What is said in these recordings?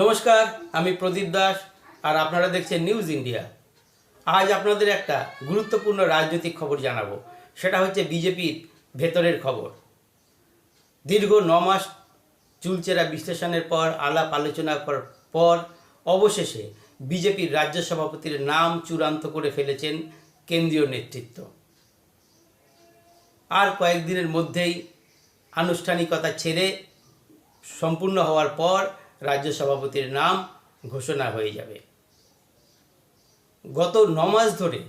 নমস্কার, আমি প্রদীপ দাস আর আপনারা দেখছেন নিউজ ইন্ডিয়া আজ আপনাদের একটা গুরুত্বপূর্ণ রাজনৈতিক খবর জানাব। সেটা হচ্ছে বিজেপির ভেতরের খবর। দীর্ঘ ন মাস চুলচেরা বিশ্লেষণের পর, আলাপ আলোচনা করার পর অবশেষে বিজেপির রাজ্য সভাপতির নাম চূড়ান্ত করে ফেলেছেন কেন্দ্রীয় নেতৃত্ব। আর কয়েকদিনের মধ্যেই আনুষ্ঠানিকতা ছেড়ে সম্পূর্ণ হওয়ার পর রাজ্য সভাপতির নাম ঘোষণা হয়ে যাবে। গত ন মাস ধরে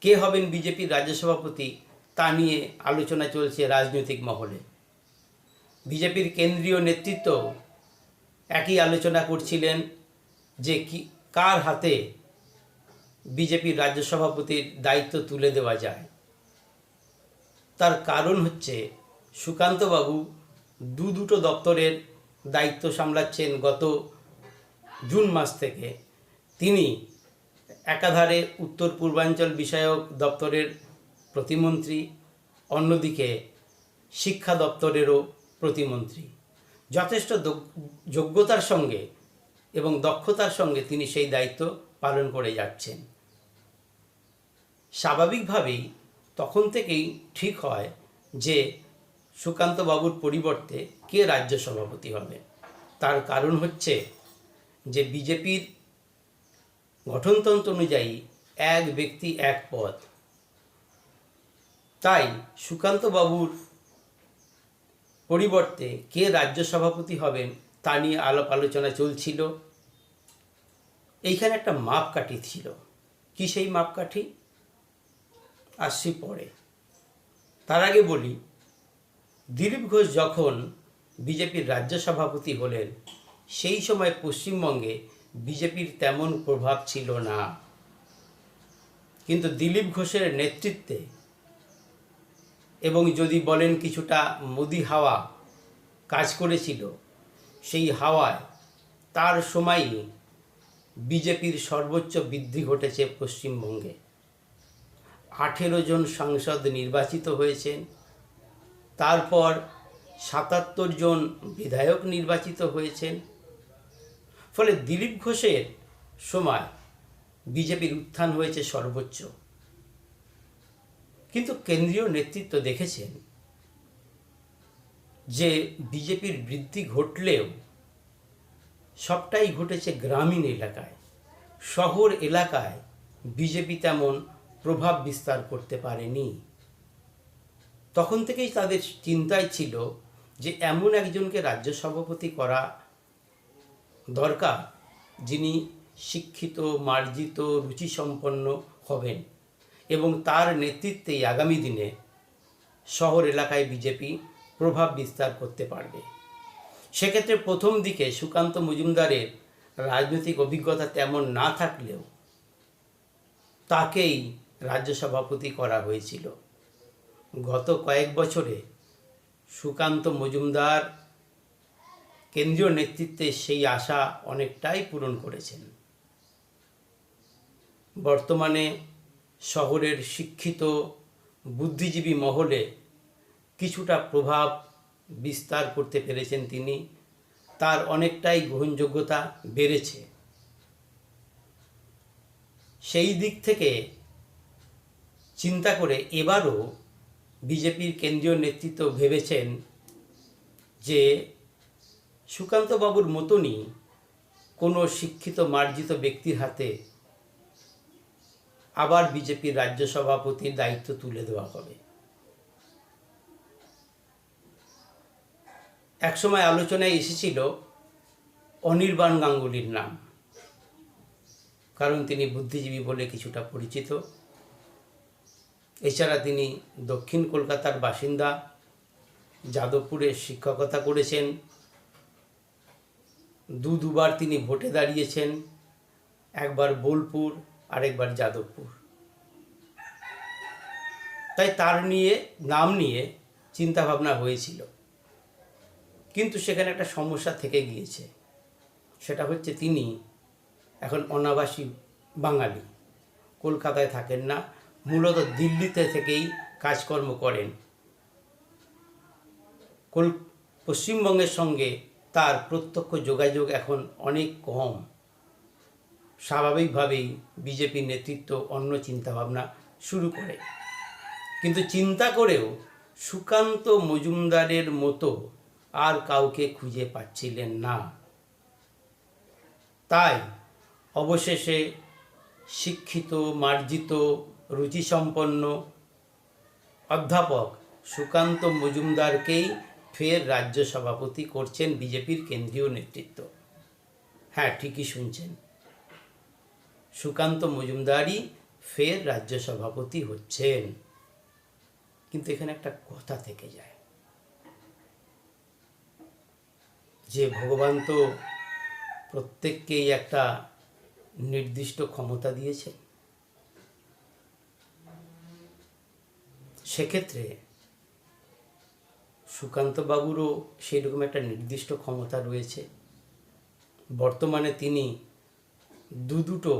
কে হবেন বিজেপির রাজ্য সভাপতি তা নিয়ে আলোচনা চলছে রাজনৈতিক মহলে। বিজেপির কেন্দ্রীয় নেতৃত্ব একই আলোচনা করছিলেন যে কি, কার হাতে বিজেপির রাজ্য সভাপতির দায়িত্ব তুলে দেওয়া যায়। তার কারণ হচ্ছে সুকান্তবাবু দু দুটো দপ্তরের দায়িত্ব সামলাচ্ছেন গত জুন মাস থেকে। তিনি একাধারে উত্তর পূর্বাঞ্চল বিষয়ক দপ্তরের প্রতিমন্ত্রী, অন্যদিকে শিক্ষা দপ্তরেরও প্রতিমন্ত্রী। যথেষ্ট যোগ্যতার সঙ্গে এবং দক্ষতার সঙ্গে তিনি সেই দায়িত্ব পালন করে যাচ্ছেন। স্বাভাবিকভাবেই তখন থেকেই ঠিক হয় যে সুকান্ত বাবুর পরিবর্তে কে রাজ্য সভাপতি হবে? তার কারণ হচ্ছে যে বিজেপির গঠনতন্ত্র অনুযায়ী এক ব্যক্তি এক পদ। তাই সুকান্ত বাবুর পরিবর্তে কে রাজ্য সভাপতি হবেন তা নিয়ে আলাপ আলোচনা চলছিল। এইখানে একটা মাপকাঠি ছিল। কি সেই মাপকাঠি? আসছি পরে। তার আগে বলি দিলীপ ঘোষ যখন বিজেপির রাজ্য সভাপতি হলেন, সেই সময় পশ্চিমবঙ্গে বিজেপির তেমন প্রভাব ছিল না। কিন্তু দিলীপ ঘোষের নেতৃত্বে এবং যদি বলেন কিছুটা মোদি হাওয়া কাজ করেছিল, সেই হাওয়ায় তার সময়ই বিজেপির সর্বোচ্চ বৃদ্ধি ঘটেছে পশ্চিমবঙ্গে। আঠেরো জন সাংসদ নির্বাচিত হয়েছেন তারপর সাতাত্তর জন বিধায়ক নির্বাচিত হয়েছেন। ফলে দিলীপ ঘোষের সময় বিজেপির উত্থান হয়েছে সর্বোচ্চ। কিন্তু কেন্দ্রীয় নেতৃত্ব দেখেছেন যে বিজেপির বৃদ্ধি ঘটলেও সবটাই ঘটেছে গ্রামীণ এলাকায়। শহর এলাকায় বিজেপি তেমন প্রভাব বিস্তার করতে পারেনি। তখন থেকেই তাদের চিন্তায় ছিল যে এমন একজনকে রাজ্য সভাপতি করা দরকার যিনি শিক্ষিত, মার্জিত, রুচিসম্পন্ন হবেন এবং তার নেতৃত্বেই আগামী দিনে শহর এলাকায় বিজেপি প্রভাব বিস্তার করতে পারবে। সেক্ষেত্রে প্রথম দিকে সুকান্ত মজুমদারের রাজনৈতিক অভিজ্ঞতা তেমন না থাকলেও তাকেই রাজ্য সভাপতি করা হয়েছিল। গত কয়েক বছরে সুকান্ত মজুমদার কেন্দ্রীয় নেতৃত্বে সেই আশা অনেকটাই পূরণ করেছেন। বর্তমানে শহরের শিক্ষিত, বুদ্ধিজীবী মহলে কিছুটা প্রভাব বিস্তার করতে পেরেছেন তিনি। তার অনেকটাই গ্রহণযোগ্যতা বেড়েছে। সেই দিক থেকে চিন্তা করে এবারও বিজেপির কেন্দ্রীয় নেতৃত্ব ভেবেছেন যে সুকান্তবাবুর মতনই কোনো শিক্ষিত মার্জিত ব্যক্তির হাতে আবার বিজেপির রাজ্য সভাপতির দায়িত্ব তুলে দেওয়া হবে। একসময় আলোচনায় এসেছিল অনির্বাণ গাঙ্গুলির নাম, কারণ তিনি বুদ্ধিজীবী বলে কিছুটা পরিচিত। এছাড়া তিনি দক্ষিণ কলকাতার বাসিন্দা, যাদবপুরে শিক্ষকতা করেছেন, দু দুবার তিনি ভোটে দাঁড়িয়েছেন, একবার বোলপুর, আরেকবার যাদবপুর। তাই তার নিয়ে, নাম নিয়ে চিন্তাভাবনা হয়েছিল। কিন্তু সেখানে একটা সমস্যা থেকে গিয়েছে। সেটা হচ্ছে তিনি এখন অনাবাসী বাঙালি। কলকাতায় থাকেন না। মূলত দিল্লিতে থেকেই কাজকর্ম করেন। কল, পশ্চিমবঙ্গের সঙ্গে তার প্রত্যক্ষ যোগাযোগ এখন অনেক কম। স্বাভাবিকভাবেই বিজেপির নেতৃত্ব অন্য চিন্তাভাবনা শুরু করে। কিন্তু চিন্তা করেও সুকান্ত মজুমদারের মতো আর কাউকে খুঁজে পাচ্ছিলেন না। তাই অবশেষে শিক্ষিত, মার্জিত রুচিসম্পন্ন অধ্যাপক সুকান্ত মজুমদারকেই ফের রাজ্য সভাপতি করছেন বিজেপির কেন্দ্রীয় নেতৃত্ব। হ্যাঁ ঠিকই শুনছেন। সুকান্ত মজুমদারই ফের রাজ্য সভাপতি হচ্ছেন। কিন্তু এখানে একটা কথা থেকে যায়। যে ভগবান তো প্রত্যেককেই একটা নির্দিষ্ট ক্ষমতা দিয়েছেন। সেক্ষেত্রে সুকান্ত বাবুরও সেরকম একটা নির্দিষ্ট ক্ষমতা রয়েছে। বর্তমানে তিনি দু দুটো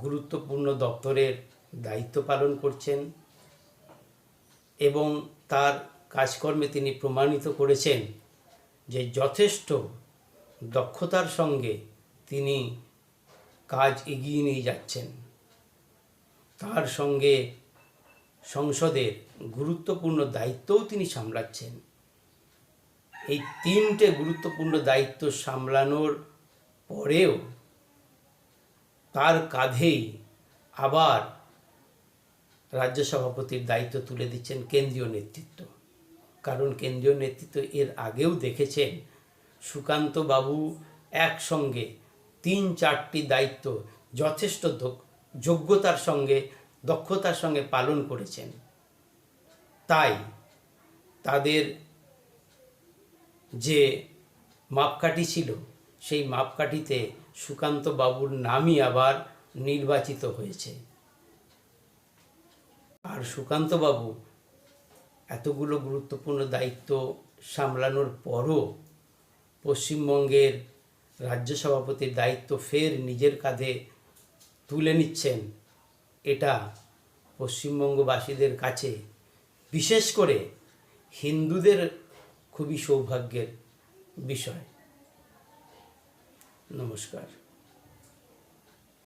গুরুত্বপূর্ণ দপ্তরের দায়িত্ব পালন করছেন এবং তার কাজকর্মে তিনি প্রমাণিত করেছেন যে যথেষ্ট দক্ষতার সঙ্গে তিনি কাজ এগিয়ে নিয়ে যাচ্ছেন। তার সঙ্গে সংসদের গুরুত্বপূর্ণ দায়িত্বও তিনি সামলাচ্ছেন। এই তিনটে গুরুত্বপূর্ণ দায়িত্ব সামলানোর পরেও তার কাঁধেই আবার রাজ্য সভাপতির দায়িত্ব তুলে দিচ্ছেন কেন্দ্রীয় নেতৃত্ব। কারণ কেন্দ্রীয় নেতৃত্ব এর আগেও দেখেছেন সুকান্ত বাবু একসঙ্গে তিন চারটি দায়িত্ব যথেষ্ট যোগ্যতার সঙ্গে দক্ষতার সঙ্গে পালন করেছেন। তাই তাদের যে মাপকাঠি ছিল, সেই মাপকাঠিতে সুকান্ত বাবুর নামই আবার নির্বাচিত হয়েছে। আর সুকান্ত বাবু এতগুলো গুরুত্বপূর্ণ দায়িত্ব সামলানোর পরও পশ্চিমবঙ্গের রাজ্য সভাপতির দায়িত্ব ফের নিজের কাঁধে তুলে নিচ্ছেন এটা পশ্চিমবঙ্গবাসীদের কাছে বিশেষ করে হিন্দুদের খুবই সৌভাগ্যের বিষয়। নমস্কার।